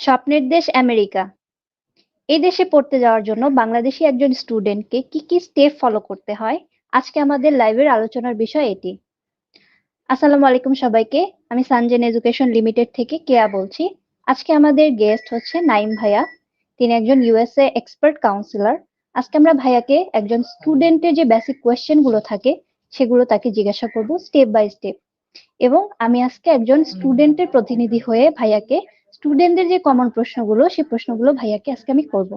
স্বপ্নের দেশ আমেরিকা। এই দেশে পড়তে যাওয়ার জন্য বাংলাদেশী একজন স্টুডেন্টকে কি, কি স্টেপ ফলো করতে হয়? আজকে আমাদের লাইভের আলোচনার বিষয় এটি। আসসালামু আলাইকুম সবাইকে। আমি সানজেন এডুকেশন লিমিটেড থেকে কেয়া বলছি। আজকে আমাদের গেস্ট হচ্ছে নাইম ভাইয়া। তিনি একজন ইউএসএ এক্সপার্ট কাউন্সিলর। আজকে আমরা ভাইয়াকে একজন স্টুডেন্টের যে বেসিক কোয়েশ্চেনগুলো থাকে সেগুলো তাকে জিজ্ঞাসা করব স্টেপ বাই স্টেপ। এবং আমি আজকে একজন স্টুডেন্টের প্রতিনিধি হয়ে ভাইয়াকে স্টুডেন্টদের যে কমন প্রশ্নগুলো সেই প্রশ্নগুলো ভাইয়াকে আজকে আমি করব।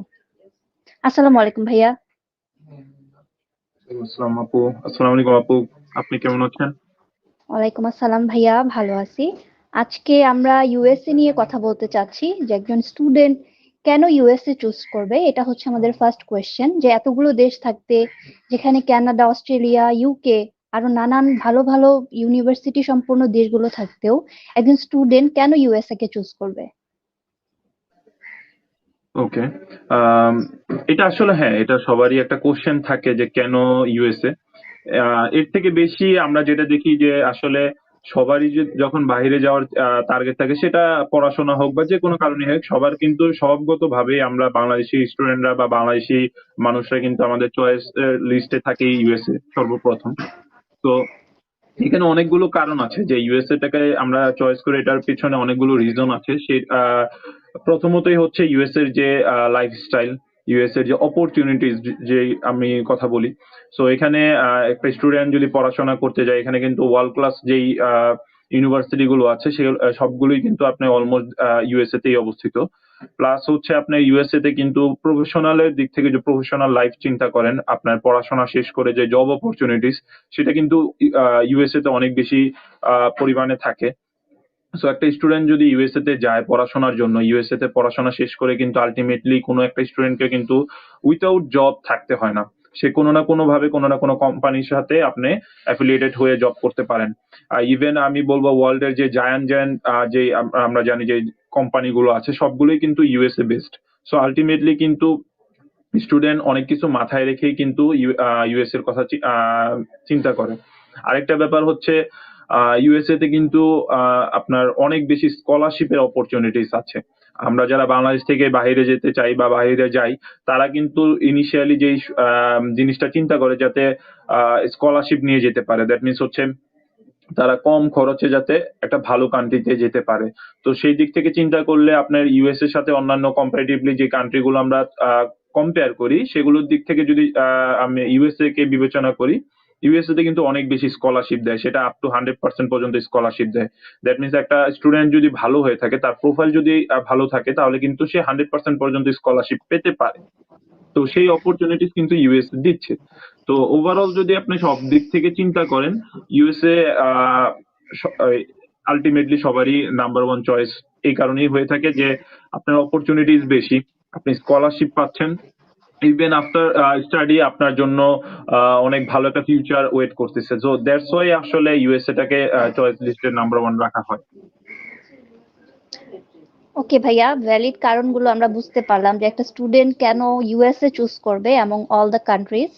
আসসালামু আলাইকুম ভাইয়া। আসসালাম আপু। আসসালামু আলাইকুম আপু। আপনি কেমন আছেন? ওয়ালাইকুম আসসালাম ভাইয়া ভালো আছি। আজকে আমরা ইউএসএ নিয়ে কথা বলতে চাচ্ছি যে একজন স্টুডেন্ট কেন ইউএসএ চুজ করবে? এটা হচ্ছে আমাদের ফার্স্ট কোয়েশ্চেন যে এতগুলো দেশ থাকতে যেখানে কানাডা অস্ট্রেলিয়া ইউকে আরও নানান ভালো ভালো ইউনিভার্সিটি সম্পন্ন দেশগুলো থাকতেও একজন স্টুডেন্ট কেন ইউএসএ কে চুজ করবে? ওকে এটা আসলে হ্যাঁ এটা সবারই একটা কোশ্চেন থাকে যে কেন ইউএসএ এর থেকে বেশি আমরা যেটা দেখি যে আসলে সবারই যে যখন বাইরে যাওয়ার টার্গেট থাকে সেটা পড়াশোনা হোক বা যে কোনো কারণে হোক, সবার কিন্তু স্বভাবগত ভাবে আমরা বাংলাদেশি স্টুডেন্টরা বা বাংলাদেশি মানুষরা কিন্তু আমাদের চয়েস লিস্টে থাকে ইউএসএ সর্বপ্রথম। তো এখানে অনেকগুলো কারণ আছে যে ইউএসএ টাকে আমরা চয়েস করে এটার পিছনে অনেকগুলো রিজন আছে। সে প্রথমতই হচ্ছে ইউএস এর যে লাইফস্টাইল ইউএস এর যে অপরচুনিটিস যে আমি কথা বলি। সো এখানে একটা স্টুডেন্ট যদি পড়াশোনা করতে যায়, এখানে কিন্তু ওয়ার্ল্ড ক্লাস যেই ইউনিভার্সিটি গুলো আছে, সে সবগুলোই কিন্তু আপনি অলমোস্ট ইউএসএ তেই অবস্থিত। প্লাস হচ্ছে আপনি ইউএসএ তে কিন্তু প্রফেশনালের দিক থেকে যে প্রফেশনাল লাইফ চিন্তা করেন, আপনার পড়াশোনা শেষ করে যে জব অপরচুনিটিস সেটা কিন্তু ইউএসএ তে অনেক বেশি পরিমাণে থাকে। সো একটা স্টুডেন্ট যদি ইউএসএ তে যায় পড়াশোনার জন্য ইউএসএ তে পড়াশোনা শেষ করে কিন্তু আলটিমেটলি কোনো একটা স্টুডেন্টকে কিন্তু উইথাউট জব থাকতে হয় না। সে কোনো না কোনো ভাবে কোনো না কোনো কোম্পানির সাথে আপনি অ্যাফিলিয়েটেড হয়ে জব করতে পারেন। ইভেন আমি বলব ওয়ার্ল্ড এর যে জায়ান জায়ান্ট যে আমরা জানি যে কোম্পানিগুলো আছে, সবগুলোই কিন্তু ইউএসএ বেসড সো আলটিমেটলি কিন্তু স্টুডেন্ট অনেক কিছু মাথায় রেখেই কিন্তু ইউএস এর কথা চিন্তা করে। আরেকটা ব্যাপার হচ্ছে ইউএসএ তে কিন্তু আপনার অনেক বেশি স্কলারশিপের অপরচুনিটিস আছে। আমরা যারা বাংলাদেশ থেকে বাইরে যেতে চাই বা বাইরে যাই, তারা কিন্তু ইনিশিয়ালি যেই জিনিসটা চিন্তা করে যাতে স্কলারশিপ নিয়ে যেতে পারে। দ্যাট মিনস হচ্ছে তারা কম খরচে যাতে একটা ভালো কান্ট্রিতে যেতে পারে। তো সেই দিক থেকে চিন্তা করলে আপনার ইউএস এর সাথে অন্যান্য কম্পারেটিভলি যে কান্ট্রিগুলো আমরা কম্পেয়ার করি, সেগুলোর দিক থেকে যদি আমি ইউএসএ কে বিবেচনা করি ইউএসএ তে কিন্তু অনেক বেশি স্কলারশিপ দেয়, সেটা আপ টু হান্ড্রেড পার্সেন্ট পর্যন্ত স্কলারশিপ দেয়। দ্যাট মিনস একটা স্টুডেন্ট যদি ভালো হয়ে থাকে, তার প্রোফাইল যদি ভালো থাকে, তাহলে কিন্তু সে হান্ড্রেড পার্সেন্ট পর্যন্ত স্কলারশিপ পেতে পারে। তো সেই অপরচুনিটিস কিন্তু ইউএস দিচ্ছে। তো ওভারঅল যদি আপনি সব দিক থেকে চিন্তা করেন ইউএসএ আলটিমেটলি সবারই নাম্বার ওয়ান চয়েস এই কারণেই হয়ে থাকে যে আপনার অপরচুনিটিস বেশি, আপনি স্কলারশিপ পাচ্ছেন ইভেন আফটার স্টাডি আপনার জন্য অনেক ভালো একটা ফিউচার ওয়েট করতেছে। সো দ্যাটস ওয়াই আসলে ইউএসএ টাকে চয়েস লিস্টের নাম্বার ওয়ান রাখা হয়। ওকে ভাইয়া ভ্যালিড কারণগুলো আমরা বুঝতে পারলাম যে একটা স্টুডেন্ট কেন ইউএসএ চুজ করবে among all the countries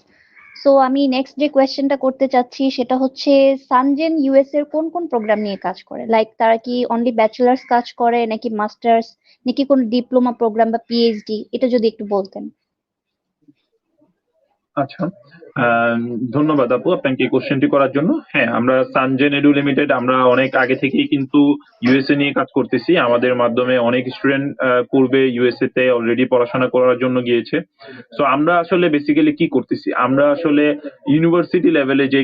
so আমি নেক্সট যে কোয়েশ্চেনটা করতে চাচ্ছি, সেটা হচ্ছে সানজেন ইউএস এর কোন কোন প্রোগ্রাম নিয়ে কাজ করে? লাইক তারা কি অনলি ব্যাচেলার্স কাজ করে, নাকি মাস্টার্স নাকি কোন ডিপ্লোমা প্রোগ্রাম বা পিএইচডি এটা যদি একটু বলতেন। আচ্ছা। ধন্যবাদ আপু আপনাকে এই কোশ্চেনটি করার জন্য। হ্যাঁ আমরা সানজেন এডু লিমিটেড আমরা অনেক আগে থেকেই কিন্তু ইউএসএ নিয়ে কাজ করতেছি। আমাদের মাধ্যমে অনেক স্টুডেন্ট পূর্বে ইউএসএ তে অলরেডি পড়াশোনা করার জন্য গিয়েছে। সো আমরা আসলে বেসিক্যালি কি করতেছি? আমরা আসলে ইউনিভার্সিটি লেভেলে যে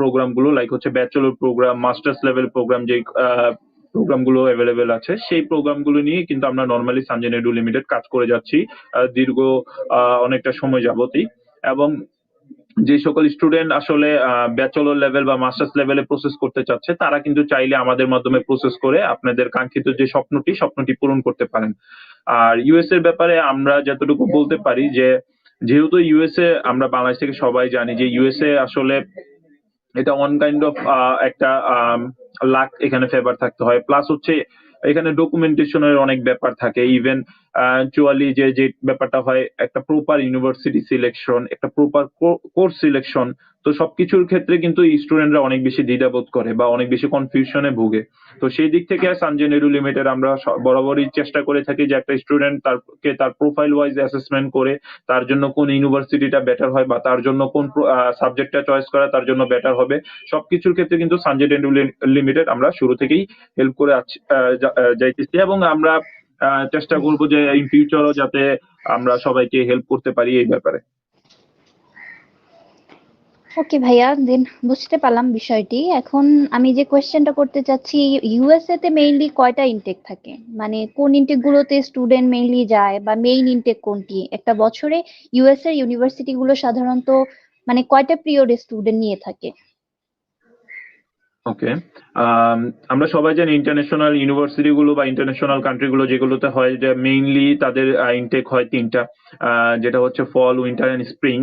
প্রোগ্রামগুলো লাইক হচ্ছে bachelor program masters level program যে প্রোগ্রামগুলো অ্যাভেলেবেল আছে, সেই প্রোগ্রামগুলো নিয়ে কিন্তু আমরা নর্মালি সানজেন এডু লিমিটেড কাজ করে যাচ্ছি দীর্ঘ অনেকটা সময় যাবতই। এবং যে সকল স্টুডেন্ট আসলে ব্যাচেলর লেভেল বা মাস্টার্স লেভেলে প্রসেস করতে চাচ্ছে, তারা কিন্তু চাইলে আমাদের মাধ্যমে প্রসেস করে আপনাদের কাঙ্ক্ষিত যে স্বপ্নটি স্বপ্নটি পূরণ করতে পারেন। আর ইউএস এর ব্যাপারে আমরা যতটুকু বলতে পারি যে, যেহেতু ইউএসএ আমরা বাংলাদেশ থেকে সবাই জানি যে ইউএসএ আসলে এটা ওয়ান কাইন্ড অফ একটা লাক এখানে ফেভার থাকতে হয়। প্লাস হচ্ছে এখানে ডকুমেন্টেশনের অনেক ব্যাপার থাকে। ইভেন চুয়ালি যে যে ব্যাপারটা হয়, একটা প্রপার ইউনিভার্সিটি সিলেকশন একটা প্রপার কোর্স সিলেকশন তো সবকিছুর ক্ষেত্রে কিন্তু স্টুডেন্টরা অনেক বেশি দ্বিধাবোধ করে বা অনেক বেশি কনফিউশনে ভোগে। তো সেই দিক থেকে সানজে নেরু লিমিটেড আমরা বরাবরই চেষ্টা করে থাকি যে একটা স্টুডেন্ট তারকে তার প্রোফাইল ওয়াইজ অ্যাসেসমেন্ট করে, তার জন্য কোন ইউনিভার্সিটিটা বেটার হয় বা তার জন্য কোন সাবজেক্টটা চয়েস করা তার জন্য বেটার হবে। সবকিছুর ক্ষেত্রে কিন্তু সানজে নেরু লিমিটেড আমরা শুরু থেকেই হেল্প করে যাইতেছি। এবং আমরা চেষ্টা করব যে ইন ফিউচারও যাতে আমরা সবাইকে হেল্প করতে পারি এই ব্যাপারে। ওকে ভাইয়া দেন বুঝতে পারলাম বিষয়টি। এখন আমি যে কোয়েশ্চেনটা করতে চাচ্ছি ইউএসএ তে মেইনলি কয়টা ইনটেক থাকে? মানে কোন ইনটেক গুলোতে স্টুডেন্ট মেইনলি যায় বা মেইন ইনটেক কোনটি? একটা বছরে ইউএস এর ইউনিভার্সিটি গুলো সাধারণত মানে কয়টা পিরিয়ডে স্টুডেন্ট নিয়ে থাকে? ওকে আমরা সবাই জানি ইন্টারন্যাশনাল ইউনিভার্সিটি গুলো বা ইন্টারন্যাশনাল কান্ট্রি গুলো যেগুলোতে হয়, যে মেইনলি তাদের ইনটেক হয় তিনটা। যেটা হচ্ছে fall winter and spring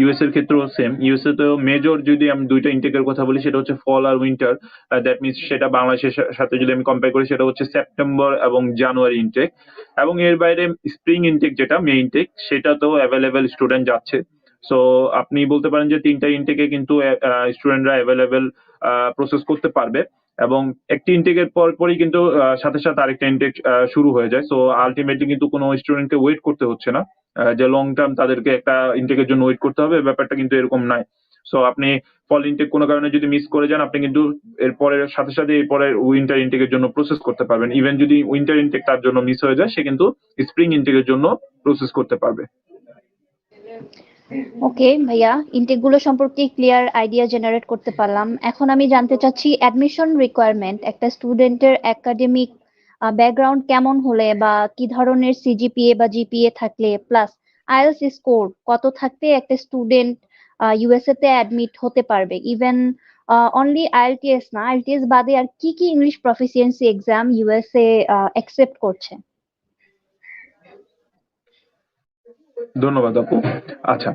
US এর ক্ষেত্রেও সেম ইউএসএ তো মেজর যদি আমি দুইটা ইনটেকের কথা বলি, সেটা হচ্ছে ফল আর উইন্টার দ্যাট মিনস সেটা বাংলাদেশের সাথে যদি আমি কম্পেয়ার করি, সেটা হচ্ছে সেপ্টেম্বর এবং জানুয়ারি ইনটেক এবং এর বাইরে স্প্রিং ইনটেক যেটা মে ইনটেক সেটা তো অ্যাভেলেবেল স্টুডেন্ট যাচ্ছে। সো আপনি বলতে পারেন যে তিনটা ইনটেকে কিন্তু স্টুডেন্টরা অ্যাভেলেবেল প্রসেস করতে পারবে এবং একটি ইনটেকের পর পরই কিন্তু সাথে সাথে আরেকটা ইনটেক শুরু হয়ে যায়। সো আলটিমেটলি কিন্তু কোনো স্টুডেন্টকে ওয়েট করতে হচ্ছে না যে লং টার্ম তাদেরকে একটা ইনটেকের জন্য ওয়েট করতে হবে, ব্যাপারটা কিন্তু এরকম নাই। সো আপনি ফল ইনটেক কোনো কারণে যদি মিস করে যান, আপনি কিন্তু এরপরের সাথে সাথে এরপরের উইন্টার ইনটেকের জন্য প্রসেস করতে পারবেন। ইভেন যদি উইন্টার ইনটেক তার জন্য মিস হয়ে যায়, সে কিন্তু স্প্রিং ইনটেকের জন্য প্রসেস করতে পারবে। ওকে ভাইয়া ইনটেকগুলো সম্পর্কে ক্লিয়ার আইডিয়া জেনারেট করতে পারলাম। এখন আমি জানতে চাচ্ছি অ্যাডমিশন রিকোয়ারমেন্ট একটা স্টুডেন্টের একাডেমিক ব্যাকগ্রাউন্ড কেমন হলে বা কি ধরনের সিজিপিএ বা জিপিএ থাকলে প্লাস আইএলস স্কোর কত থাকতে একটা স্টুডেন্ট ইউএসএ তে অ্যাডমিট হতে পারবে? ইভেন অনলি আইএলটিএস না আইএলটিএস বাদে আর কি কি English proficiency exam USA accept করছে? ধন্যবাদ আপু। আচ্ছা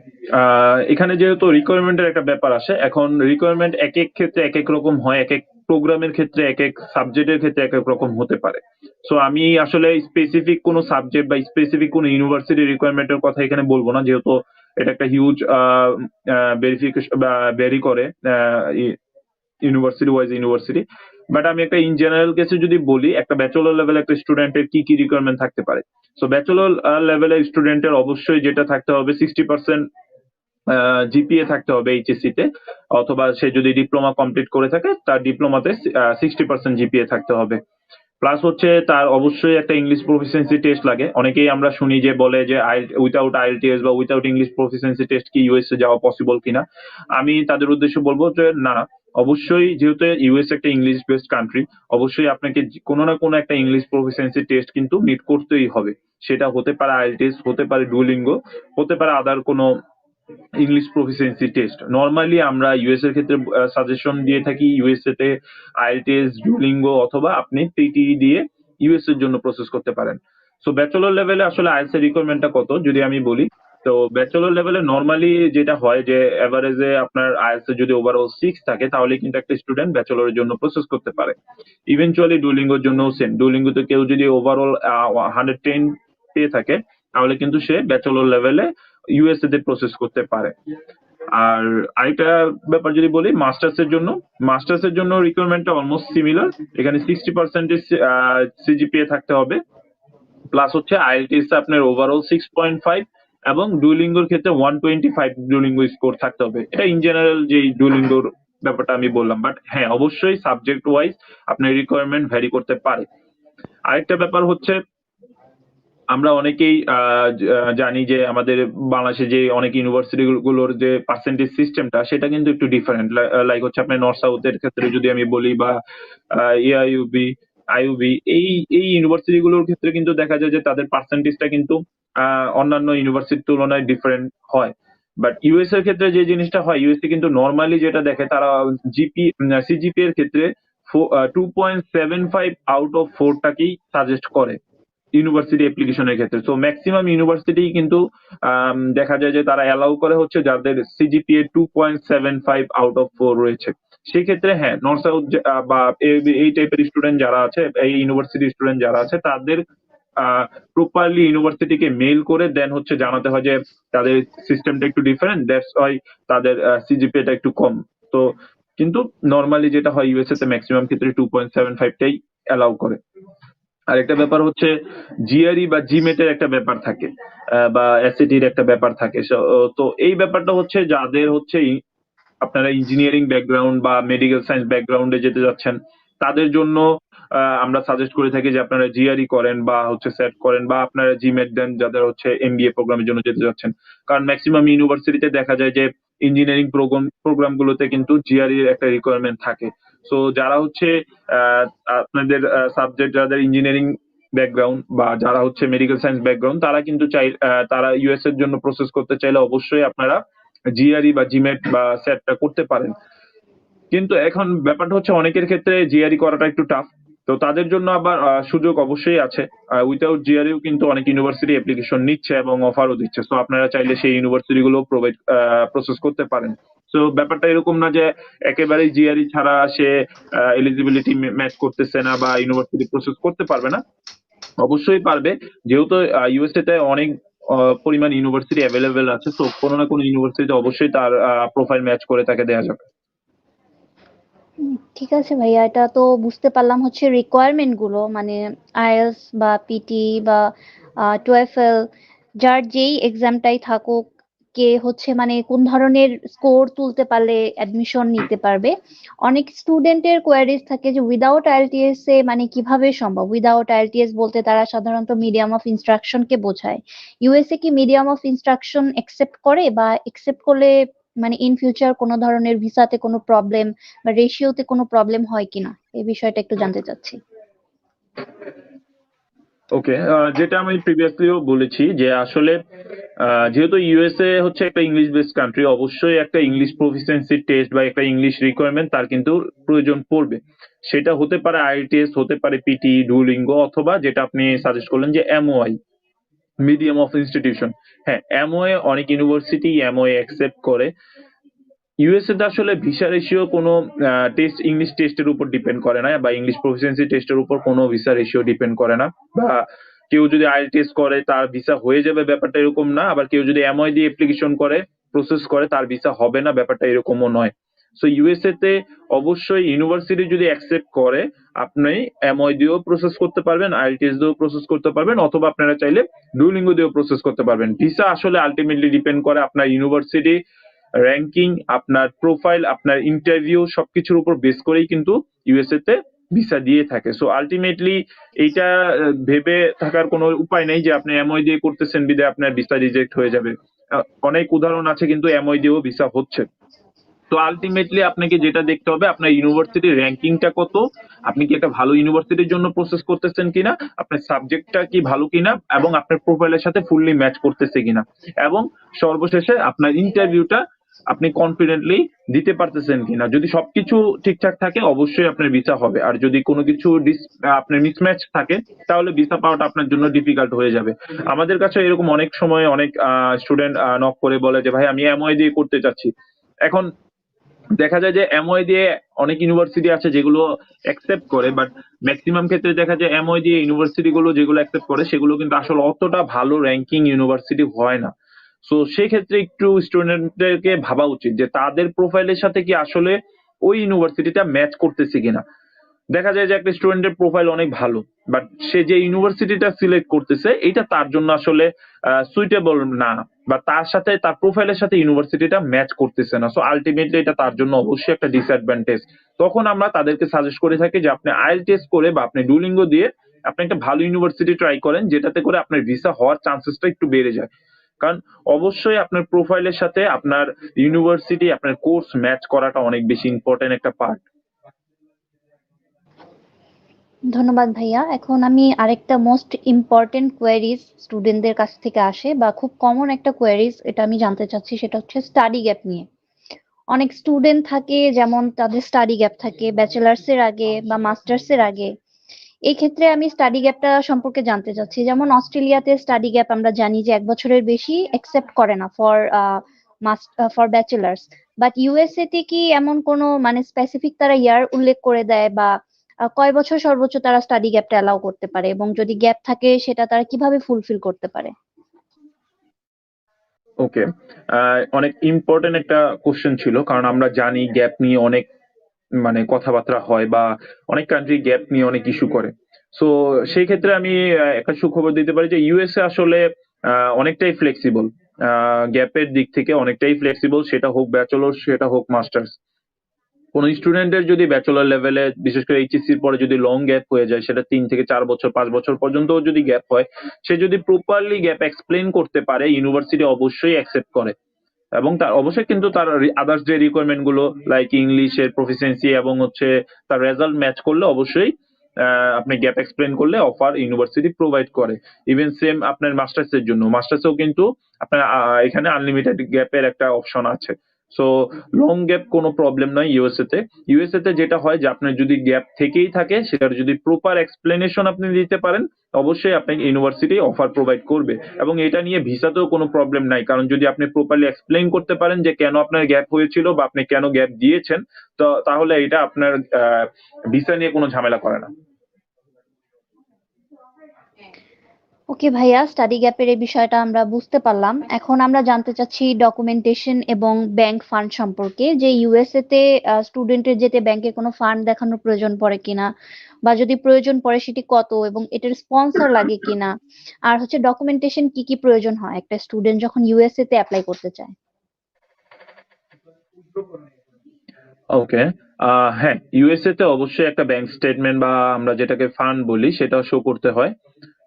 এখানে যেহেতু রিকোয়ারমেন্টের একটা ব্যাপার আসে, এখন রিকোয়ারমেন্ট এক এক ক্ষেত্রে এক এক রকম হয়, এক এক প্রোগ্রামের ক্ষেত্রে এক এক সাবজেক্টের ক্ষেত্রে এক এক রকম হতে পারে। সো আমি আসলে স্পেসিফিক কোনো সাবজেক্ট বা স্পেসিফিক কোনো ইউনিভার্সিটি রিকোয়ারমেন্টের কথা এখানে বলব না, যেহেতু এটা একটা হিউজ ভেরিফিকেশন বা ভ্যারি করে ইউনিভার্সিটি ওয়াইজ ইউনিভার্সিটি বাট আমি একটা ইন জেনারেল কেসে যদি বলি, একটা ব্যাচেলর লেভেল একটা স্টুডেন্টের কি কি রিকোয়ারমেন্ট থাকতে পারে? সো ব্যাচেলর লেভেলের স্টুডেন্টের অবশ্যই যেটা থাকতে হবে সিক্সটি পার্সেন্ট জিপিএ থাকতে হবে এইচএসসি তে, অথবা সে যদি ডিপ্লোমা কমপ্লিট করে থাকে, তার ডিপ্লোমাতে সিক্সটি পার্সেন্ট জিপিএ থাকতে হবে। প্লাস হচ্ছে তার অবশ্যই একটা ইংলিশ প্রফিসিয়েন্সি টেস্ট লাগে। অনেকেই আমরা শুনি যে বলে যে উইথাউট আইএলটিএস বা উইথাউট ইংলিশ প্রফিসিয়েন্সি টেস্ট কি ইউএসএ যাওয়া পসিবল কিনা? আমি তাদের উদ্দেশ্যে বলব যে না অবশ্যই যেহেতু ইউএস একটা ইংলিশ বেসড কান্ট্রি অবশ্যই আপনাকে কোনো না কোনো একটা ইংলিশ প্রফিসিয়েন্সি টেস্ট কিন্তু মিট করতেই হবে। সেটা হতে পারে আইএলটিএস হতে পারে ডুলিঙ্গো হতে পারে আদার কোনো ইংলিশ প্রফিসিয়েন্সি টেস্ট নর্মালি আমরা ইউএস এর ক্ষেত্রে সাজেশন দিয়ে থাকি ইউএসএ তে আইএলটিএস ডুলিঙ্গো অথবা আপনি পিটি দিয়ে ইউএস এর জন্য প্রসেস করতে পারেন। সো ব্যাচেলর লেভেলে আসলে আইএলস এর রিকোয়ারমেন্টটা কত, যদি আমি বলি? তো ব্যাচেলর লেভেলে নর্মালি যেটা হয় যে এভারেজে আপনার আইএলস এর যদি ওভারঅল সিক্স থাকে, তাহলে কিন্তু একটা স্টুডেন্ট ব্যাচেলরের জন্য প্রসেস করতে পারে। ইভেনচুয়ালি ডুলিঙ্গোর জন্য সেম ডুলিঙ্গোতে কেউ যদি ওভারঅল হান্ড্রেড টেন পেয়ে থাকে, তাহলে কিন্তু সে ব্যাচেলর লেভেলে ইউএসএ তে প্রসেস করতে পারে। আর আরেকটা ব্যাপার যদি বলি মাস্টার্স এর জন্য মাস্টার্স এর জন্য রিকোয়ারমেন্টটা অলমোস্ট সিমিলার এখানে সিক্সটি পার্সেন্টেজ সিজিপিএ থাকতে হবে। প্লাস হচ্ছে আইএলটিএস আপনার ওভারঅল সিক্স পয়েন্ট ফাইভ এবং ডুলিঙ্গোর ক্ষেত্রে one twenty five Duolingo score থাকতে হবে। এটা ইন জেনারেল যে ডুলিঙ্গোর ব্যাপারটা আমি বললাম। বাট হ্যাঁ অবশ্যই সাবজেক্ট ওয়াইজ আপনার রিকোয়ারমেন্ট ভ্যারি করতে পারে। আরেকটা ব্যাপার হচ্ছে আমরা অনেকেই জানি যে আমাদের বাংলাদেশে যে অনেক ইউনিভার্সিটি গুলোর যে পার্সেন্টেজ সিস্টেমটা সেটা কিন্তু একটু ডিফারেন্ট লাইক হচ্ছে আপনার নর্থ সাউথ এর ক্ষেত্রে যদি আমি বলি বা এআইইউবি আইইউবি এই এই ইউনিভার্সিটি গুলোর ক্ষেত্রে কিন্তু দেখা যায় যে তাদের পার্সেন্টেজটা কিন্তু অন্যান্য ইউনিভার্সিটির তুলনায় ডিফারেন্ট হয়। বাট ইউএস এর ক্ষেত্রে যে জিনিসটা হয় ইউএসএ কিন্তু নর্মালি যেটা দেখে, তারা জিপি সিজিপি এর ক্ষেত্রে two point seven five out of ফোরটাকেই suggest করে। ইউনিভার্সিটি অ্যাপ্লিকেশনের ক্ষেত্রে। তো ম্যাক্সিমাম ইউনিভার্সিটি কিন্তু দেখা যায় যে তারা অ্যালাউ করে হচ্ছে যাদের CGPA two point seven five out of four রয়েছে। সেক্ষেত্রে হ্যাঁ নর্থ সাউথ বা এই- টাইপের স্টুডেন্ট যারা আছে, এই ইউনিভার্সিটি স্টুডেন্ট যারা আছে, তাদের প্রপারলি ইউনিভার্সিটিকে মেইল করে দেন হচ্ছে জানাতে হয় যে তাদের সিস্টেমটা একটু ডিফারেন্ট দ্যাটস ওয়াই তাদের সিজিপিএটা একটু কম। তো, কিন্তু নর্মালি যেটা হয় ইউএসএ তে ম্যাক্সিমাম ক্ষেত্রে টু পয়েন্ট সেভেন ফাইভটাই অ্যালাউ করে। আর একটা ব্যাপার হচ্ছে জিআরই বা জিমেটের একটা ব্যাপার থাকে বা এসএটির একটা ব্যাপার থাকে। তো এই ব্যাপারটা হচ্ছে যাদের হচ্ছে আপনারা ইঞ্জিনিয়ারিং ব্যাকগ্রাউন্ড বা মেডিকেল সায়েন্স ব্যাকগ্রাউন্ডে যেতে যাচ্ছেন, তাদের জন্য আমরা সাজেস্ট করে থাকি যে আপনারা জিআরই করেন বা হচ্ছে সেট করেন বা আপনারা জিমেট দেন যাদের হচ্ছে এমবিএ প্রোগ্রামের জন্য যেতে যাচ্ছেন। কারণ ম্যাক্সিমাম ইউনিভার্সিটিতে দেখা যায় যে ইঞ্জিনিয়ারিং প্রোগ্রাম প্রোগ্রামগুলোতে কিন্তু জিআরই এর একটা রিকোয়ারমেন্ট থাকে। সো যারা হচ্ছে আপনাদের সাবজেক্ট যাদের ইঞ্জিনিয়ারিং ব্যাকগ্রাউন্ড বা যারা হচ্ছে মেডিকেল সায়েন্স ব্যাকগ্রাউন্ড তারা কিন্তু চাই তারা ইউএস এর জন্য প্রসেস করতে চাইলে অবশ্যই আপনারা জিআরই বা জিমেট বা স্যাটটা করতে পারেন। কিন্তু এখন ব্যাপারটা হচ্ছে অনেকের ক্ষেত্রে জিআরই করাটা একটু টাফ তো তাদের জন্য আবার সুযোগ অবশ্যই আছে। উইথাউট জিআরইও কিন্তু অনেক ইউনিভার্সিটি অ্যাপ্লিকেশন নিচ্ছে এবং অফারও দিচ্ছে। তো আপনারা চাইলে সেই ইউনিভার্সিটি গুলো প্রোভাইড প্রসেস করতে পারেন। তো ব্যাপারটা এরকম না যে একেবারেই জিআরই ছাড়া সে এলিজিবিলিটি ম্যাচ করতেছে না বা ইউনিভার্সিটি প্রসেস করতে পারবে না। অবশ্যই পারবে। যেহেতু ইউএসএ তে অনেক পরিমাণ ইউনিভার্সিটি অ্যাভেলেবেল আছে। তো কোনো না কোনো ইউনিভার্সিটিতে অবশ্যই তার প্রোফাইল ম্যাচ করে তাকে দেওয়া যাবে। ঠিক আছে ভাইয়া, এটা তো বুঝতে পারলাম হচ্ছে রিকোয়ারমেন্টগুলো মানে আইএলস বা পিটি বা টোয়েফেল যার যেই এক্সামটাই থাকুক, কে হচ্ছে মানে কোন ধরনের স্কোর তুলতে পারলে অ্যাডমিশন নিতে পারবে। অনেক স্টুডেন্টের কোয়ারিজ থাকে যে উইদাউট আইএলটিএস এ মানে কীভাবে সম্ভব? উইদাউট আইএলটিএস বলতে তারা সাধারণত মিডিয়াম অফ ইনস্ট্রাকশন কে বোঝায়। ইউএসএ কি মিডিয়াম অফ ইনস্ট্রাকশন একসেপ্ট করে বা একসেপ্ট করলে মানে ইন ফিউচার কোনো ধরনের ভিসাতে কোনো প্রবলেম বা রেশিওতে কোনো প্রবলেম হয় কিনা? এই বিষয়টা একটু জানতে চাচ্ছি। ওকে যেটা আমি প্রিভিয়াসলিও বলেছি যে আসলে যেহেতু ইউএসএ হচ্ছে একটা ইংলিশ বেসড কান্ট্রি অবশ্যই একটা ইংলিশ প্রফিসিয়েন্সি টেস্ট বা একটা ইংলিশ রিকোয়ারমেন্ট তার কিন্তু প্রয়োজন পড়বে। সেটা হতে পারে আইএলটিএস হতে পারে পিটি ডুলিঙ্গো অথবা যেটা আপনি সাজেস্ট করলেন যে এমওআই মিডিয়াম অফ ইনস্টিটিউশন হ্যাঁ এমওএ অনেক ইউনিভার্সিটি এমওএ অ্যাকসেপ্ট করে। ইউএসএ তে আসলে ভিসা রেশিও কোনো টেস্ট ইংলিশ টেস্টের উপর ডিপেন্ড করে না, বা ইংলিশ প্রফিসিয়েন্সি টেস্টের উপর কোনো ভিসা রেশিও ডিপেন্ড করে না। বা কেউ যদি আইএলটিএস করে, তার ভিসা হয়ে যাবে, ব্যাপারটা এরকম না। আবার কেউ যদি এমওআই দিয়ে অ্যাপ্লিকেশন করে প্রসেস করে, তার ভিসা হবে না, ব্যাপারটা এরকমও নয়। সো ইউএসএ তে অবশ্যই ইউনিভার্সিটি যদি অ্যাকসেপ্ট করে, আপনি এমওআই দিয়েও প্রসেস করতে পারবেন আইএলটিএস দিয়েও প্রসেস করতে পারবেন, অথবা আপনারা চাইলে ডুলিঙ্গো দিয়েও প্রসেস করতে পারবেন। ভিসা আসলে আলটিমেটলি ডিপেন্ড করে আপনার ইউনিভার্সিটি র্যাঙ্কিং আপনার প্রোফাইল আপনার ইন্টারভিউ সবকিছুর উপর বেস করেই কিন্তু ইউএসএ তে ভিসা দিয়ে থাকে। সো আলটিমেটলি এইটা ভেবে থাকার কোনো উপায় নেই যে আপনি এমওই দিয়ে করতেছেন বিদে আপনার ভিসা রিজেক্ট হয়ে যাবে। অনেক উদাহরণ আছে কিন্তু এমওই দিয়েও ভিসা হচ্ছে। তো আলটিমেটলি আপনাকে যেটা দেখতে হবে, আপনার ইউনিভার্সিটির র্যাঙ্কিংটা কত, আপনি কি একটা ভালো ইউনিভার্সিটির জন্য প্রসেস করতেছেন কিনা, আপনার সাবজেক্টটা কি ভালো কিনা, এবং আপনার প্রোফাইলের সাথে ফুললি ম্যাচ করতেছে কিনা। এবং সর্বশেষে আপনার ইন্টারভিউটা আপনি কনফিডেন্টলি দিতে পারতেছেন কিনা। যদি সবকিছু ঠিকঠাক থাকে, অবশ্যই আপনার ভিসা হবে। আর যদি কোনো কিছু আপনার মিসম্যাচ থাকে, তাহলে ভিসা পাওয়াটা আপনার জন্য ডিফিকাল্ট হয়ে যাবে। আমাদের কাছে এরকম অনেক সময় অনেক স্টুডেন্ট নক করে বলে যে, ভাই, আমি এমওআই দিয়ে করতে চাচ্ছি। এখন দেখা যায় যে এমওয়ে দিয়ে অনেক ইউনিভার্সিটি আছে যেগুলো অ্যাকসেপ্ট করে বাট ম্যাক্সিমাম ক্ষেত্রে দেখা যায় এমওয়ে দিয়ে ইউনিভার্সিটি গুলো যেগুলো অ্যাকসেপ্ট করে, সেগুলো কিন্তু আসলে অতটা ভালো র্যাঙ্কিং ইউনিভার্সিটি হয় না। সো সেক্ষেত্রে একটু স্টুডেন্টদেরকে ভাবা উচিত যে তাদের প্রোফাইলের সাথে কি আসলে ওই ইউনিভার্সিটিটা ম্যাচ করতেছে কিনা। দেখা যায় যে একটা স্টুডেন্টের প্রোফাইল অনেক ভালো বাট সে যে ইউনিভার্সিটিটা সিলেক্ট করতেছে এটা তার জন্য আসলে সুইটেবল না, বা তার সাথে, তার প্রোফাইলের সাথে ইউনিভার্সিটিটা ম্যাচ করতেছে না। সো আলটিমেটলি এটা তার জন্য অবশ্যই একটা ডিসঅ্যাডভান্টেজ তখন আমরা তাদেরকে সাজেস্ট করে থাকি যে আপনি আইল টেস্ট করে বা আপনি ডুলিঙ্গ দিয়ে আপনি একটা ভালো ইউনিভার্সিটি ট্রাই করেন, যেটাতে করে আপনার ভিসা হওয়ার চান্সেসটা একটু বেড়ে যায়। কারণ অবশ্যই আপনার প্রোফাইলের সাথে আপনার ইউনিভার্সিটি আপনার কোর্স ম্যাচ করাটা অনেক বেশি ইম্পর্টেন্ট একটা পার্ট ধন্যবাদ ভাইয়া। এখন আমি আরেকটা মোস্ট ইম্পর্টেন্ট কোয়েরিজ স্টুডেন্টদের কাছ থেকে আসে বা খুব কমন একটা কোয়েরিজ এটা আমি জানতে চাচ্ছি, সেটা হচ্ছে স্টাডি গ্যাপ নিয়ে। অনেক স্টুডেন্ট থাকে, যেমন তাদের স্টাডি গ্যাপ থাকে ব্যাচেলার্স এর আগে বা মাস্টার্স এর আগে। এই ক্ষেত্রে আমি স্টাডি গ্যাপটা সম্পর্কে জানতে চাচ্ছি। যেমন অস্ট্রেলিয়াতে স্টাডি গ্যাপ আমরা জানি যে এক বছরের বেশি অ্যাকসেপ্ট করে না for for bachelors but USA তে কি এমন কোনো মানে স্পেসিফিক তারা ইয়ার উল্লেখ করে দেয় বা কয় বছর সর্বোচ্চ তারা স্টাডি গ্যাপটা অ্যালাউ করতে পারে? এবং যদি গ্যাপ থাকে, সেটা তারা কীভাবে ফুলফিল করতে পারে? ওকে অনেক ইম্পর্টেন্ট একটা কোশ্চেন ছিল। কারণ আমরা জানি গ্যাপ নিয়ে অনেক মানে কথাবার্তা হয় বা অনেক কান্ট্রি গ্যাপ নিয়ে অনেক ইস্যু করে। সো সেই ক্ষেত্রে আমি একটা সুখবর দিতে পারি যে ইউএসএ আসলে অনেকটাই ফ্লেক্সিবল গ্যাপের দিক থেকে অনেকটাই ফ্লেক্সিবল সেটা হোক ব্যাচেলর সেটা হোক মাস্টার্স কোন স্টুডেন্টের যদি ব্যাচেলর লেভেলে বিশেষ করে এইচএসসির পরে যদি লং গ্যাপ হয়ে যায়, সেটা তিন থেকে চার বছর, পাঁচ বছর পর্যন্ত যদি গ্যাপ হয়, সে যদি প্রপারলি গ্যাপ এক্সপ্লেন করতে পারে ইউনিভার্সিটি অবশ্যই অ্যাকসেপ্ট করে। এবং তার, অবশ্যই কিন্তু তার আদার্স যে রিকোয়ারমেন্টগুলো লাইক ইংলিশের প্রফিসিয়েন্সি এবং হচ্ছে তার রেজাল্ট ম্যাচ করলে অবশ্যই আপনি গ্যাপ এক্সপ্লেন করলে অফার ইউনিভার্সিটি প্রোভাইড করে। ইভেন সেম আপনার মাস্টার্স এর জন্য। মাস্টার্সেও কিন্তু আপনার এখানে আনলিমিটেড গ্যাপের একটা অপশন আছে। সো লং গ্যাপ কোনো প্রবলেম নয় ইউএসএ তে। ইউএসএ তে যেটা হয় যে আপনার যদি গ্যাপ থেকেই থাকে, সেটার যদি প্রপার এক্সপ্লেনেশন আপনি দিতে পারেন, অবশ্যই আপনাকে ইউনিভার্সিটি অফার প্রোভাইড করবে। এবং এটা নিয়ে ভিসাতেও কোনো প্রবলেম নাই। কারণ যদি আপনি প্রপারলি এক্সপ্লেন করতে পারেন যে কেন আপনার গ্যাপ হয়েছিল বা আপনি কেন গ্যাপ দিয়েছেন, তো তাহলে এটা আপনার ভিসা নিয়ে কোনো ঝামেলা করে না। ওকে ভাইয়া স্টাডি গ্যাপের এই বিষয়টা আমরা বুঝতে পারলাম। এখন আমরা জানতে চাচ্ছি ডকুমেন্টেশন এবং ব্যাংক ফান্ড সম্পর্কে, যে ইউএসএ তে স্টুডেন্টের যেতে ব্যাংকে কোনো ফান্ড দেখানোর প্রয়োজন পড়ে কিনা, বা যদি প্রয়োজন পড়ে সেটি কত, এবং এটার স্পন্সর লাগে কিনা, আর হচ্ছে ডকুমেন্টেশন কি কি প্রয়োজন হয়, একটা স্টুডেন্ট যখন ইউএসএ তে অ্যাপ্লাই করতে চায়। ওকে হ্যাঁ ইউএসএ তে অবশ্যই একটা ব্যাংক স্টেটমেন্ট বা আমরা যেটাকে ফান্ড বলি সেটা শো করতে হয়।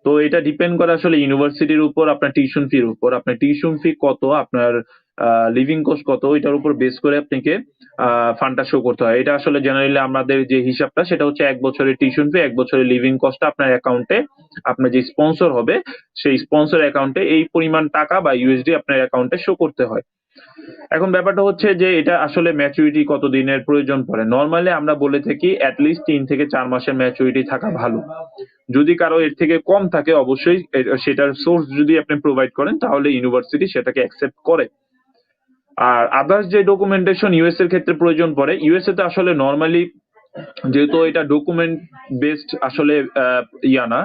তো এটা ডিপেন্ড করে আসলে ইউনিভার্সিটির উপর, আপনার টিউশন ফির উপর। আপনার টিউশন ফি কত, আপনার লিভিং কস্ট কত এটার উপর বেস করে আপনাকে ফান্ডটা শো করতে হয়। এটা আসলে জেনারেলি আমাদের যে হিসাবটা, সেটা হচ্ছে এক বছরের টিউশন ফি এক বছরের লিভিং কস্টটা আপনার অ্যাকাউন্টে আপনার যে স্পন্সর হবে, সেই স্পন্সর অ্যাকাউন্টে এই পরিমাণ টাকা বা ইউএসডি আপনার অ্যাকাউন্টে শো করতে হয়। এখন ব্যাপারটা হচ্ছে যে এটা আসলে ম্যাচুরিটি কত দিনের প্রয়োজন পড়ে। নরমালি আমরা বলে থাকি অ্যাটলিস্ট তিন থেকে চার মাসের ম্যাচুরিটি থাকা ভালো। যদি কারও এর থেকে কম থাকে অবশ্যই সেটার সোর্স যদি আপনি প্রোভাইড করেন, তাহলে ইউনিভার্সিটি সেটাকে অ্যাকসেপ্ট করে। আর আদার্স যে ডকুমেন্টেশন ইউএস এর ক্ষেত্রে প্রয়োজন পড়ে ইউএসএ তে আসলে নর্মালি যেহেতু এটা ডকুমেন্ট বেসড আসলে ইয়া না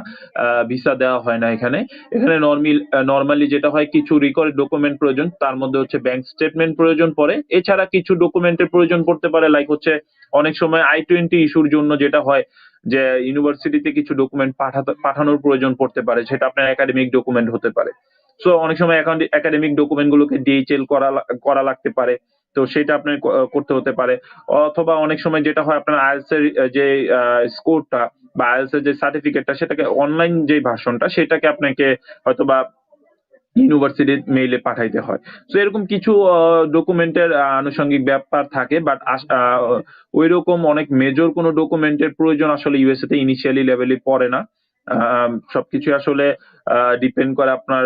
ভিসা দেওয়া হয় না এখানে। এখানে নর্মাল নর্মালি যেটা হয়, কিছু রেকর্ড ডকুমেন্ট প্রয়োজন, তার মধ্যে হচ্ছে ব্যাংক স্টেটমেন্ট প্রয়োজন পড়ে। এছাড়া কিছু ডকুমেন্টের প্রয়োজন পড়তে পারে লাইক হচ্ছে অনেক সময় আই টোয়েন্টি ইস্যুর জন্য যেটা হয়, যে ইউনিভার্সিটিতে কিছু ডকুমেন্ট পাঠানোর প্রয়োজন পড়তে পারে, সেটা আপনার একাডেমিক ডকুমেন্ট হতে পারে। সো অনেক সময় একাডেমিক ডকুমেন্ট গুলোকে ডিএইচএল করা করা লাগতে পারে। তো সেটা আপনার করতে হতে পারে। অথবা অনেক সময় যেটা হয় আপনার আইএলস এর যে স্কোরটা বা আইএলস এর যে সার্টিফিকেটটা, সেটাকে অনলাইন যে ভার্সনটা সেটাকে আপনাকে হয়তোবা ইউনিভার্সিটির মেইলে পাঠাইতে হয়। তো এরকম কিছু ডকুমেন্টের আনুষঙ্গিক ব্যাপার থাকে বাট ওই রকম অনেক মেজর কোনো ডকুমেন্টের প্রয়োজন আসলে ইউএসএ তে ইনিশিয়ালি লেভেলে পড়ে না। সবকিছু আসলে ডিপেন্ড করে আপনার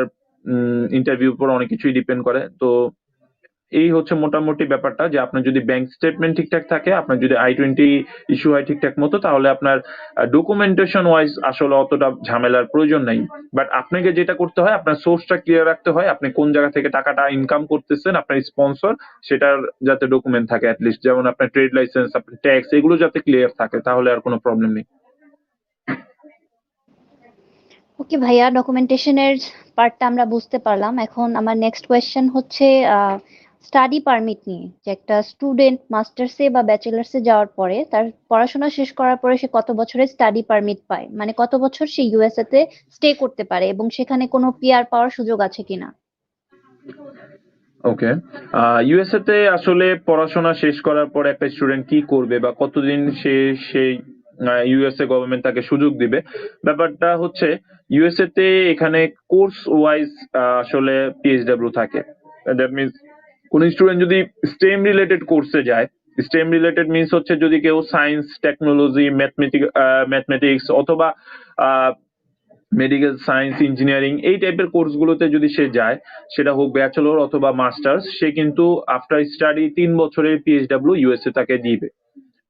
ইন্টারভিউ উপর অনেক কিছুই ডিপেন্ড করে। তো এই হচ্ছে মোটামুটি ব্যাপারটা যে আপনার যদি ব্যাংক স্টেটমেন্ট ঠিকঠাক থাকে, আপনার যদি আই টোয়েন্টি ইস্যু হয় ঠিকঠাক মতো, তাহলে আপনার ডকুমেন্টেশন ওয়াইজ আসলে অতটা ঝামেলার প্রয়োজন নেই। বাট আপনাকে যেটা করতে হয়, আপনার সোর্সটা ক্লিয়ার রাখতে হয়, আপনি কোন জায়গা থেকে টাকাটা ইনকাম করতেছেন, আপনার স্পন্সর সেটার যাতে ডকুমেন্ট থাকে অ্যাটলিস্ট যেমন আপনার ট্রেড লাইসেন্স আপনার ট্যাক্স এগুলো যাতে ক্লিয়ার থাকে, তাহলে আর কোনো প্রবলেম নেই। ওকে ভাইয়া ডকুমেন্টেশনের পার্টটা আমরা বুঝতে পারলাম। এখন আমার নেক্সট কোয়েশ্চেন হচ্ছে স্টাডি পারমিট নিয়ে, যে একটা স্টুডেন্ট মাস্টার্সে বা ব্যাচেলার্সে যাওয়ার পরে তার পড়াশোনা শেষ করার পরে সে কত বছরের স্টাডি পারমিট পায়? মানে কত বছর সে ইউএসএ তে স্টে করতে পারে এবং সেখানে কোনো পিআর পাওয়ার সুযোগ আছে কিনা? ওকে ইউএসএ তে আসলে পড়াশোনা শেষ করার পর একটা স্টুডেন্ট কি করবে বা কতদিন সে সেই ইউএসএ গভর্নমেন্ট তাকে সুযোগ দিবে? ব্যাপারটা হচ্ছে ইউএসএ তে এখানে কোর্স ওয়াইজ আসলে পিএইচডব্লিউ থাকে। দ্যাট মিনস কোন স্টুডেন্ট যদি স্টেম রিলেটেড কোর্সে যায় স্টেম রিলেটেড মিনস হচ্ছে যদি কেউ সায়েন্স টেকনোলজি ম্যাথমেটিক ম্যাথমেটিক্স অথবা মেডিকেল সায়েন্স ইঞ্জিনিয়ারিং এই টাইপের কোর্সগুলোতে যদি সে যায়, সেটা হোক ব্যাচেলর অথবা মাস্টার্স সে কিন্তু আফটার স্টাডি তিন বছরের পিএইচডব্লিউ ইউএসএ তাকে দিবে।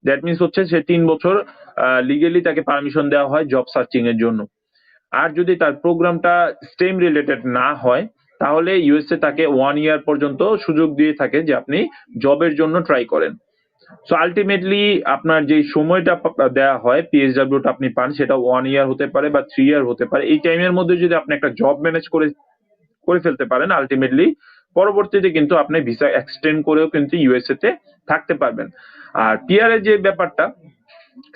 দ্যাট মিনস হচ্ছে সে তিন বছর লিগেলি তাকে পারমিশন দেওয়া হয় জব সার্চিং এর জন্য। আর যদি তার প্রোগ্রামটা স্টেম রিলেটেড না হয় তাহলে ইউএসএ তাকে ওয়ান ইয়ার পর্যন্ত সুযোগ দিয়ে থাকে যে আপনি জবের জন্য ট্রাই করেন। সো আলটিমেটলি আপনার যে সময়টা দেওয়া হয় পিএসডাব্লিউটা আপনি পান, সেটা ওয়ান ইয়ার হতে পারে বা থ্রি ইয়ার হতে পারে। এই টাইমের মধ্যে যদি আপনি একটা জব ম্যানেজ করে করে ফেলতে পারেন আলটিমেটলি পরবর্তীতে কিন্তু আপনি ভিসা এক্সটেন্ড করেও কিন্তু ইউএসএ তে থাকতে পারবেন। আর পিআর এর যে ব্যাপারটা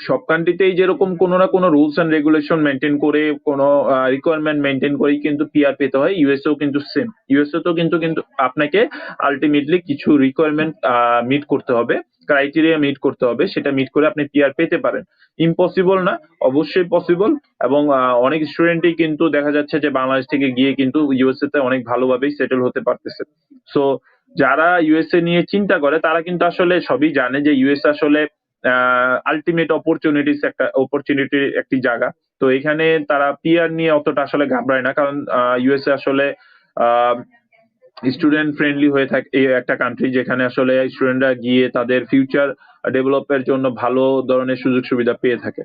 সব কান্ট্রিতেই যেরকম কোনো না কোনো রুলস এন্ড রেগুলেশন মেনটেন করে, কোনো রিকোয়ারমেন্ট মেনটেন করেই কিন্তু পিআর পেতে হয়। ইউএসএও কিন্তু সেম ইউএসএ তো কিন্তু কিন্তু আপনাকে আলটিমেটলি কিছু রিকোয়ারমেন্ট মিট করতে হবে ক্রাইটেরিয়া মিট করতে হবে, সেটা মিট করে আপনি পিআর পেতে পারেন। ইম্পসিবল না, অবশ্যই পসিবল এবং অনেক স্টুডেন্টই কিন্তু দেখা যাচ্ছে যে বাংলাদেশ থেকে গিয়ে কিন্তু ইউএসএ তে অনেক ভালোভাবেই সেটেল হতে পারতেছে। সো যারা ইউএসএ নিয়ে চিন্তা করে, তারা কিন্তু আসলে সবই জানে যে ইউএস আসলে আলটিমেট অপরচুনিটিস একটা অপরচুনিটি একটি জায়গা। তো এখানে তারা পিয়ার নিয়ে অতটা আসলে ঘাবড়ায় না, কারণ ইউএসএ আসলে স্টুডেন্ট ফ্রেন্ডলি হয়ে থাকে একটা কান্ট্রি যেখানে আসলে স্টুডেন্টরা গিয়ে তাদের ফিউচার ডেভেলপের জন্য ভালো ধরনের সুযোগ সুবিধা পেয়ে থাকে।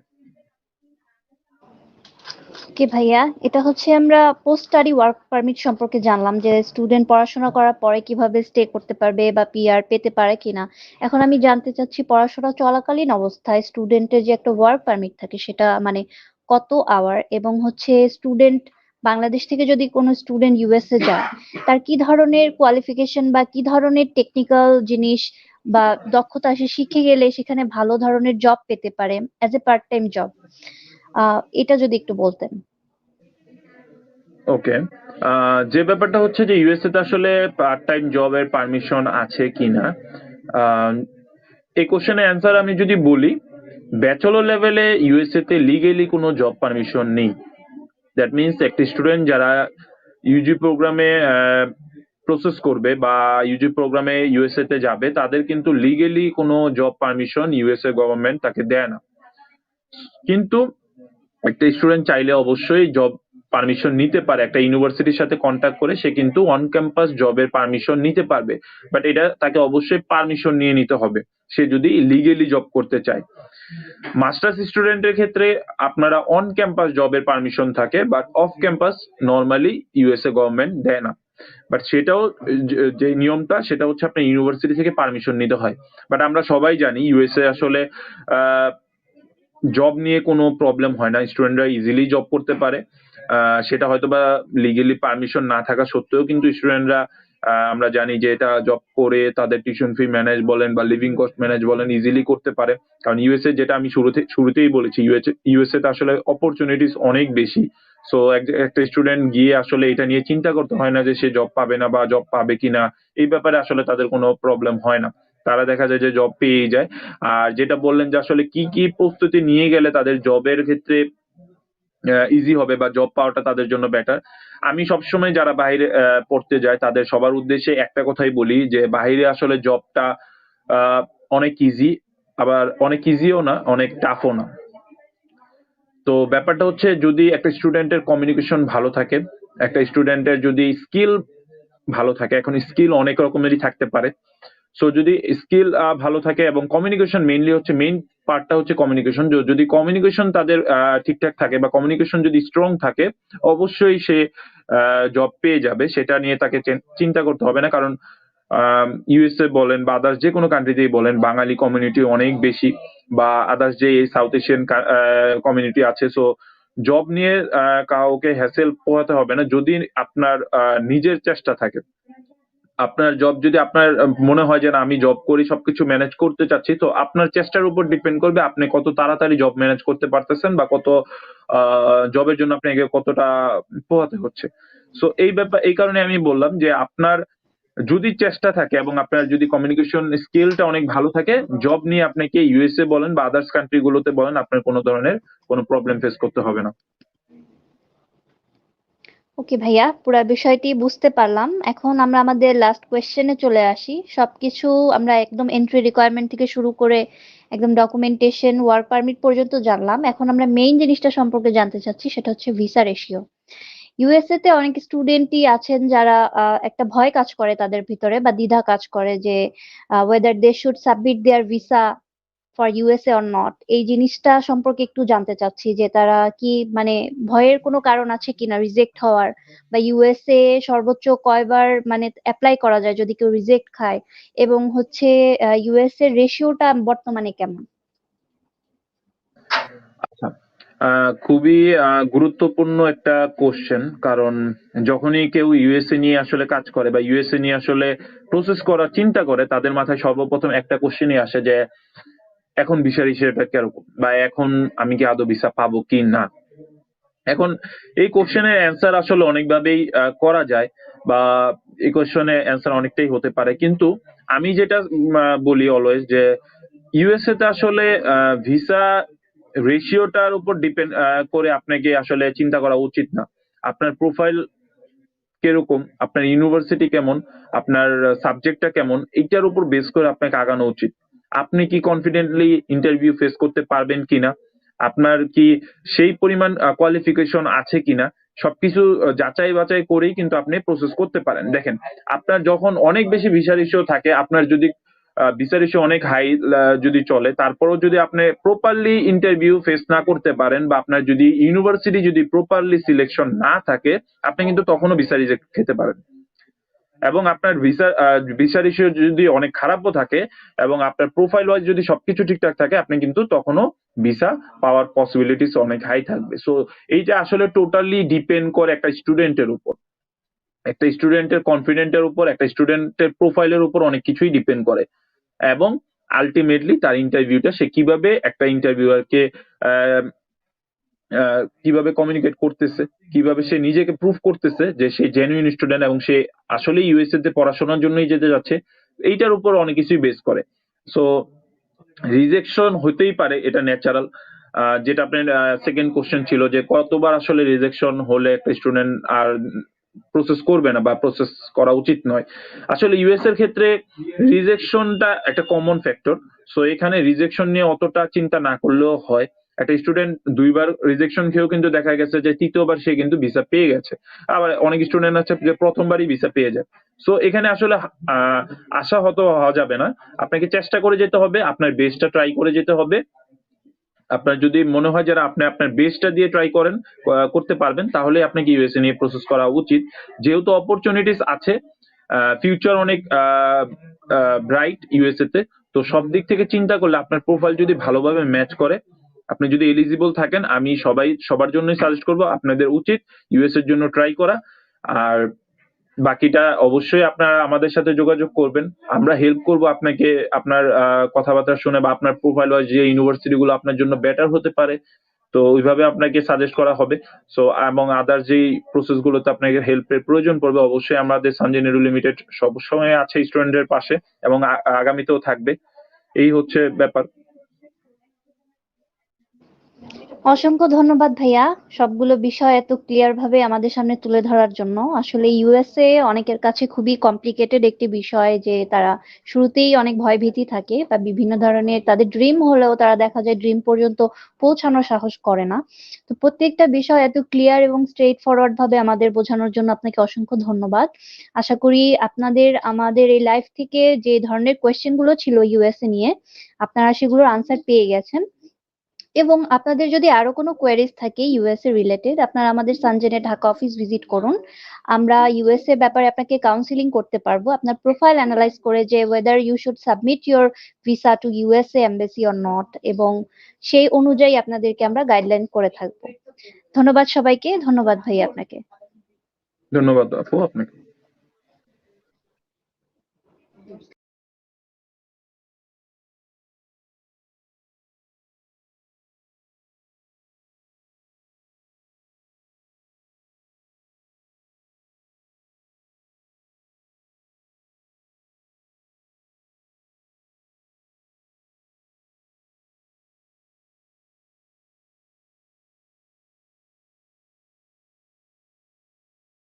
ওকে ভাইয়া? এটা হচ্ছে আমরা পোস্ট স্টাডি ওয়ার্ক পারমিট সম্পর্কে জানলাম যে স্টুডেন্ট পড়াশোনা করার পরে কীভাবে স্টে করতে পারবে বা পিআর পেতে পারে কিনা। এখন আমি জানতে চাচ্ছি পড়াশোনা চলাকালীন অবস্থায় স্টুডেন্টের যে একটা ওয়ার্ক পারমিট থাকে সেটা মানে কত আওয়ার এবং হচ্ছে স্টুডেন্ট বাংলাদেশ থেকে যদি কোনো স্টুডেন্ট ইউএসএ যায়, তার কি ধরনের কোয়ালিফিকেশন বা কি ধরনের টেকনিক্যাল জিনিস বা দক্ষতা সে শিখে গেলে সেখানে ভালো ধরনের জব পেতে পারে as a part time job এটা যদি একটু বলতেন। ওকে। যে ব্যাপারটা হচ্ছে যে ইউএসএ তে আসলে পার্ট টাইম জবের পারমিশন আছে কিনা এই কোশ্চেনের অ্যান্সার আমি যদি বলি ব্যাচেলর লেভেলে ইউএসএ তে লিগেলি কোনো জব পারমিশন নেই। দ্যাট মিনস একটি স্টুডেন্ট যারা ইউজি প্রোগ্রামে প্রসেস করবে বা ইউজি প্রোগ্রামে ইউএসএ তে যাবে, তাদের কিন্তু লিগেলি কোনো জব পারমিশন ইউএসএ গভর্নমেন্ট তাকে দেয় না। কিন্তু একটা স্টুডেন্ট চাইলে অবশ্যই জব পারমিশন নিতে পারে। একটা ইউনিভার্সিটির সাথে কন্ট্যাক্ট করে সে কিন্তু অন ক্যাম্পাস জবের পারমিশন নিতে পারবে। বাট এটা তাকে অবশ্যই পারমিশন নিয়ে নিতে হবে। সে যদি লিগেলি জব করতে চায়। মাস্টার্স স্টুডেন্টের ক্ষেত্রে আপনারা অন ক্যাম্পাস জবের পারমিশন থাকে but off campus normally USA government দেয় না। বাট সেটাও, যে- নিয়মটা, সেটা হচ্ছে আপনার ইউনিভার্সিটি থেকে পারমিশন নিতে হয়। বাট আমরা সবাই জানি ইউএসএ আসলে জব নিয়ে কোনো প্রবলেম হয় না। স্টুডেন্টরা ইজিলি জব করতে পারে। আহ, সেটা হয়তো বা লিগেলি পারমিশন না থাকা সত্ত্বেও কিন্তু স্টুডেন্টরা আমরা জানি যে এটা জব করে তাদের টিউশন ফি ম্যানেজ বলেন বা লিভিং কস্ট ম্যানেজ বলেন ইজিলি করতে পারে। কারণ ইউএসএ যেটা আমি শুরুতে শুরুতেই বলেছি ইউএসএ তে আসলে অপরচুনিটিস অনেক বেশি। সো একটা স্টুডেন্ট গিয়ে আসলে এটা নিয়ে চিন্তা করতে হয় না যে সে জব পাবে না বা জব পাবে কিনা। এই ব্যাপারে আসলে তাদের কোনো প্রবলেম হয় না। তারা দেখা যায় যে জব পেয়েই যায়। আর যেটা বললেন যে আসলে কি কি প্রস্তুতি নিয়ে গেলে তাদের জবের ক্ষেত্রে ইজি হবে বা জব পাওয়াটা তাদের জন্য বেটার আমি সবসময় যারা বাইরে পড়তে যায়, তাদের সবার উদ্দেশ্যে একটা কথাই বলি যে বাইরে আসলে জবটা অনেক ইজি আবার অনেক ইজিও না, অনেক টাফও না। তো ব্যাপারটা হচ্ছে যদি একটা স্টুডেন্টের কমিউনিকেশন ভালো থাকে, একটা স্টুডেন্টের যদি স্কিল ভালো থাকে, এখন স্কিল অনেক রকমেরই থাকতে পারে। সো যদি স্কিল ভালো থাকে এবং কমিউনিকেশন মেইনলি হচ্ছে মেইন পার্টটা হচ্ছে কমিউনিকেশন যদি কমিউনিকেশন তাদের ঠিকঠাক থাকে বা কমিউনিকেশন যদি স্ট্রং থাকে, অবশ্যই সে জব পেয়ে যাবে। সেটা নিয়ে তাকে চিন্তা করতে হবে না। কারণ ইউএসএ বলেন বা আদার্স যে কোনো কান্ট্রিতেই বলেন, বাঙালি কমিউনিটি অনেক বেশি বা আদার্স যে সাউথ এশিয়ান কমিউনিটি আছে। সো জব নিয়ে কাউকে হ্যাসেল পোহাতে হবে না। যদি আপনার নিজের চেষ্টা থাকে আপনার জব যদি আপনার মনে হয় যে না, আমি জব করি, সবকিছু ম্যানেজ করতে চাচ্ছি, তো আপনার চেষ্টার উপর ডিপেন্ড করবে আপনি কত তাড়াতাড়ি জব ম্যানেজ করতে পারতেছেন বা কত জবের জন্য আপনাকে কতটা পোহাতে হচ্ছে। সো এই ব্যাপার, এই কারণে আমি বললাম যে আপনার যদি চেষ্টা থাকে এবং আপনার যদি কমিউনিকেশন স্কিলটা অনেক ভালো থাকে জব নিয়ে আপনাকে ইউএসএ বলেন বা আদার্স কান্ট্রি গুলোতে বলেন, আপনার কোনো ধরনের কোনো প্রবলেম ফেস করতে হবে না। ওকে ভাইয়া, পুরো বিষয়টি বুঝতে পারলাম। এখন আমরা আমাদের লাস্ট কোয়েশ্চেনে চলে আসি। সবকিছু আমরা একদম এন্ট্রি রিকোয়ারমেন্ট থেকে শুরু করে একদম ডকুমেন্টেশন ওয়ার্ক পারমিট পর্যন্ত জানলাম। এখন আমরা মেইন জিনিসটা সম্পর্কে জানতে চাচ্ছি, সেটা হচ্ছে ভিসা রেশিও ইউএসএ তে অনেক স্টুডেন্টই আছেন যারা একটা ভয় কাজ করে তাদের ভিতরে বা দ্বিধা কাজ করে যে whether they should submit their visa for USA or not এই জিনিসটা সম্পর্কে একটু জানতে চাচ্ছি যে তারা কি মানে ভয়ের কোনো কারণ আছে কিনা রিজেক্ট হওয়ার? বা ইউএসএ সর্বোচ্চ কয়বার মানে অ্যাপ্লাই করা যায় যদি কেউ রিজেক্ট খায়? এবং হচ্ছে ইউএসএ রেশিওটা বর্তমানে কেমন? আচ্ছা খুবই গুরুত্বপূর্ণ একটা কোশ্চেন কারণ যখনই কেউ ইউএসএ নিয়ে আসলে কাজ করে বা ইউএসএ নিয়ে আসলে প্রসেস করার চিন্তা করে, তাদের মাথায় সর্বপ্রথম একটা কোশ্চেনই আসে যে এখন ভিসার হিসেবেটা কীরকম বা এখন আমি কি আদৌ ভিসা পাবো কি না? এখন এই কোশ্চেনের অ্যান্সার আসলে অনেকভাবেই করা যায়, বা এই কোশ্চেনের অ্যান্সার অনেকটাই হতে পারে। কিন্তু আমি যেটা বলি অলওয়েজ যে ইউএসএ তে আসলে ভিসা রেশিওটার উপর ডিপেন্ড করে আপনাকে আসলে চিন্তা করা উচিত না। আপনার প্রোফাইল কীরকম, আপনার ইউনিভার্সিটি কেমন, আপনার সাবজেক্টটা কেমন, এইটার উপর বেস করে আপনাকে আগানো উচিত। আপনি কি কনফিডেন্টলি ইন্টারভিউ ফেস করতে পারবেন কিনা? আপনার কি সেই পরিমাণ কোয়ালিফিকেশন আছে কিনা? সবকিছু যাচাই বাছাই করেই কিন্তু আপনি প্রসেস করতে পারেন। দেখেন, আপনার যখন অনেক বেশি ভিসা রেশিও থাকে, আপনার যদি ভিসা রেশিও অনেক হাই যদি চলে, তারপরেও যদি আপনি প্রপারলি ইন্টারভিউ ফেস না করতে পারেন বা আপনার যদি ইউনিভার্সিটি যদি প্রপারলি সিলেকশন না থাকে, আপনি কিন্তু তখনও ভিসা রিজেক্ট খেতে পারেন। এবং আপনার ভিসা ভিসা রেশিও যদি অনেক খারাপও থাকে এবং আপনার প্রোফাইল ওয়াইজ যদি সবকিছু ঠিকঠাক থাকে, আপনি কিন্তু তখনও ভিসা পাওয়ার পসিবিলিটিস অনেক হাই থাকবে। সো এইটা আসলে টোটালি ডিপেন্ড করে একটা স্টুডেন্টের উপর। একটা স্টুডেন্টের কনফিডেন্টের উপর, একটা স্টুডেন্টের প্রোফাইলের উপর অনেক কিছুই ডিপেন্ড করে। এবং আলটিমেটলি তার ইন্টারভিউটা সে কীভাবে একটা ইন্টারভিউয়ারকে কীভাবে কমিউনিকেট করতেছে, কীভাবে সে নিজেকে প্রুভ করতেছে যে সে জেনুইন স্টুডেন্ট এবং সে আসলে ইউএসএ তে পড়াশোনার জন্যই যেতে যাচ্ছে, এইটার উপর অনেক কিছুই বেস করে। সো রিজেকশন হতেই পারে, এটা ন্যাচারাল যেটা আপনার সেকেন্ড কোশ্চেন ছিল যে কতবার আসলে রিজেকশন হলে একটা স্টুডেন্ট আর প্রসেস করবে না বা প্রসেস করা উচিত নয়। আসলে ইউএস এর ক্ষেত্রে রিজেকশনটা একটা কমন ফ্যাক্টর সো এখানে রিজেকশন নিয়ে অতটা চিন্তা না করলেও হয়। একটা স্টুডেন্ট দুইবার রিজেকশন খেয়েও কিন্তু দেখা গেছে যে তৃতীয়বার সে কিন্তু ভিসা পেয়ে গেছে। আবার অনেক স্টুডেন্ট আছে যে প্রথমবারই ভিসা পেয়ে যায়। সো এখানে আসলে আহ, আশাহত হওয়া যাবে না। আপনাকে চেষ্টা করে যেতে হবে আপনার বেস্টটা ট্রাই করে যেতে হবে। আপনার যদি মনে হয় যারা আপনি আপনার বেস্টটা দিয়ে ট্রাই করেন করতে পারবেন তাহলে আপনাকে ইউএসএ নিয়ে প্রসেস করা উচিত। যেহেতু অপরচুনিটিস আছে ফিউচার অনেক ব্রাইট ইউএসএ তে তো সব দিক থেকে চিন্তা করলে আপনার প্রোফাইল যদি ভালোভাবে ম্যাচ করে আপনি যদি এলিজিবল থাকেন, আমি সবাই, সবার জন্যই সাজেস্ট করব, আপনাদের উচিত ইউএস এর জন্য ট্রাই করা। আর বাকিটা অবশ্যই আপনারা আমাদের সাথে যোগাযোগ করবেন। আমরা হেল্প করব আপনাকে, আপনার কথাবার্তা শুনে বা আপনার প্রোফাইল ওয়াইজ যে ইউনিভার্সিটি গুলো আপনার জন্য বেটার হতে পারে, তো ওইভাবে আপনাকে সাজেস্ট করা হবে। সো এবং আদার যেই প্রসেস গুলোতে আপনাকে হেল্পের প্রয়োজন পড়বে, অবশ্যই আমাদের সঞ্জয় লিমিটেড সবসময় আছে স্টুডেন্টের পাশে, এবং আগামীতেও থাকবে। এই হচ্ছে ব্যাপার। অসংখ্য ধন্যবাদ ভাইয়া। সবগুলো বিষয় এত ক্লিয়ার ভাবে আমাদের সামনে তুলে ধরার জন্য। আসলে ইউএসএ অনেকের কাছে খুবই কমপ্লিকেটেড একটি বিষয় যে তারা শুরুতেই অনেক ভয়ভীতি থাকে বা বিভিন্ন ধরনের তাদের ড্রিম হলেও তারা দেখা যায় ড্রিম পর্যন্ত পৌঁছানোর সাহস করে না। তো প্রত্যেকটা বিষয় এত ক্লিয়ার এবং স্ট্রেট ফরওয়ার্ড ভাবে আমাদের বোঝানোর জন্য আপনাকে অসংখ্য ধন্যবাদ। আশা করি আপনাদের, আমাদের এই লাইফ থেকে যে ধরনের কোয়েশ্চেনগুলো ছিল ইউএসএ নিয়ে, আপনারা সেগুলোর আনসার পেয়ে গেছেন। এবং আপনাদের যদি আরও কোনো কোয়েরিজ থাকে ইউএসএ রিলেটেড আপনারা আমাদের সানজেনে ঢাকা অফিস ভিজিট করুন। আমরা ইউএসএ ব্যাপারে আপনাকে কাউন্সিলিং করতে পারব। আপনার প্রোফাইল অ্যানালাইজ করে যে whether you should submit your visa to USA embassy or not এবং সেই অনুযায়ী আপনাদেরকে আমরা গাইডলাইন করে থাকব। ধন্যবাদ সবাইকে। ধন্যবাদ ভাই আপনাকে। ধন্যবাদ আপু, আপনাকে।